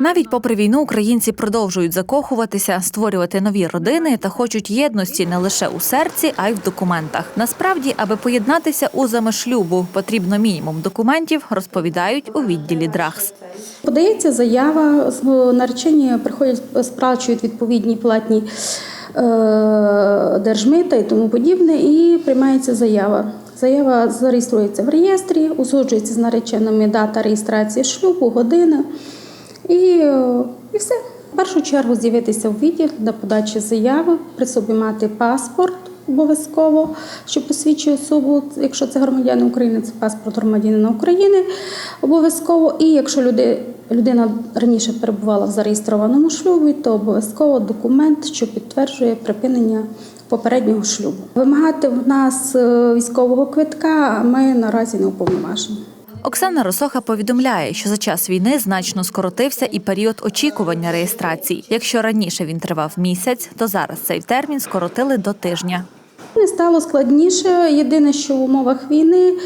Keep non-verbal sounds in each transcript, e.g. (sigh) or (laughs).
Навіть попри війну українці продовжують закохуватися, створювати нові родини та хочуть єдності не лише у серці, а й в документах. Насправді, аби поєднатися узами шлюбу, потрібно мінімум документів, розповідають у відділі ДРАХС. Подається заява, наречені приходять, сплачують відповідні платні е, держмита і тому подібне, і приймається заява. Заява зареєструється в реєстрі, узгоджується з нареченими дата реєстрації шлюбу, година і, е, і все. В першу чергу з'явитися в відділ для подачі заяви, при собі мати паспорт обов'язково, що посвідчує особу. Якщо це громадянин України, це паспорт громадянина України обов'язково. І якщо люди, людина раніше перебувала в зареєстрованому шлюбі, то обов'язково документ, що підтверджує припинення попереднього шлюбу. Вимагати в нас е, військового квитка ми наразі не уповноважені. Оксана Росоха повідомляє, що за час війни значно скоротився і період очікування реєстрації. Якщо раніше він тривав місяць, то зараз цей термін скоротили до тижня. Не стало складніше. Єдине, що в умовах війни е,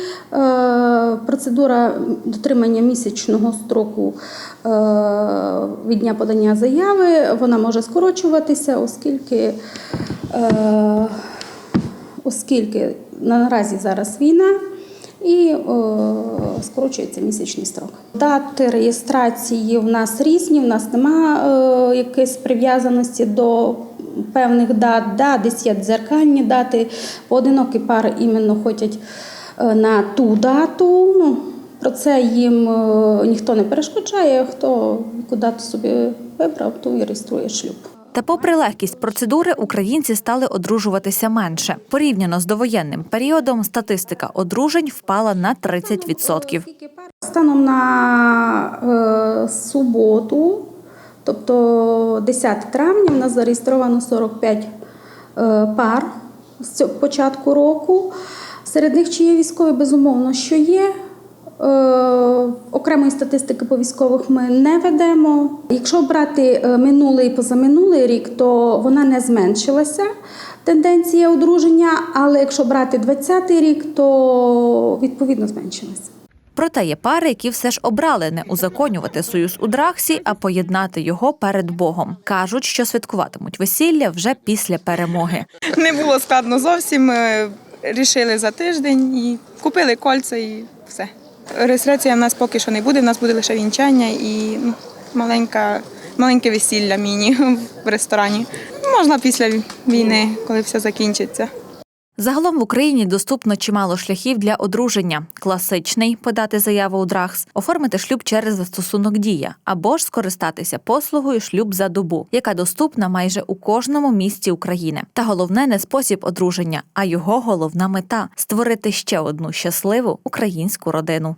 процедура дотримання місячного строку е, від дня подання заяви вона може скорочуватися, оскільки, е, оскільки наразі зараз війна. І е, скорочується місячний строк. Дати реєстрації в нас різні. В нас немає е, якоїсь прив'язаності до певних дат. Да, десь є дзеркальні дати. Поодинокі пари іменно ходять е, на ту дату. Ну, про це їм ніхто не перешкоджає. Хто яку дату собі вибрав, то і реєструє шлюб. Та, попри легкість процедури, українці стали одружуватися менше. Порівняно з довоєнним періодом, статистика одружень впала на 30%. Станом на е, суботу, тобто 10 травня, в нас зареєстровано 45 е, пар з цього початку року. Серед них чи є військові, безумовно, що є. Е, Окремої статистики по військових ми не ведемо. Якщо брати е, минулий і позаминулий рік, то вона не зменшилася тенденція одруження. Але якщо брати 20-й рік, то відповідно зменшилася. Проте є пари, які все ж обрали не узаконювати союз у Драхсі, а поєднати його перед Богом. кажуть, що святкуватимуть весілля вже після перемоги. Не було складно зовсім. Рішили за тиждень і купили кольця і все. Реєстрація в нас поки що не буде, в нас буде лише вінчання і ну, маленька, маленьке весілля міні (laughs) в ресторані. Можна після війни, коли все закінчиться. Загалом в Україні доступно чимало шляхів для одруження: класичний подати заяву у драхс, оформити шлюб через застосунок дія або ж скористатися послугою шлюб за добу, яка доступна майже у кожному місті України. Та головне не спосіб одруження, а його головна мета створити ще одну щасливу українську родину.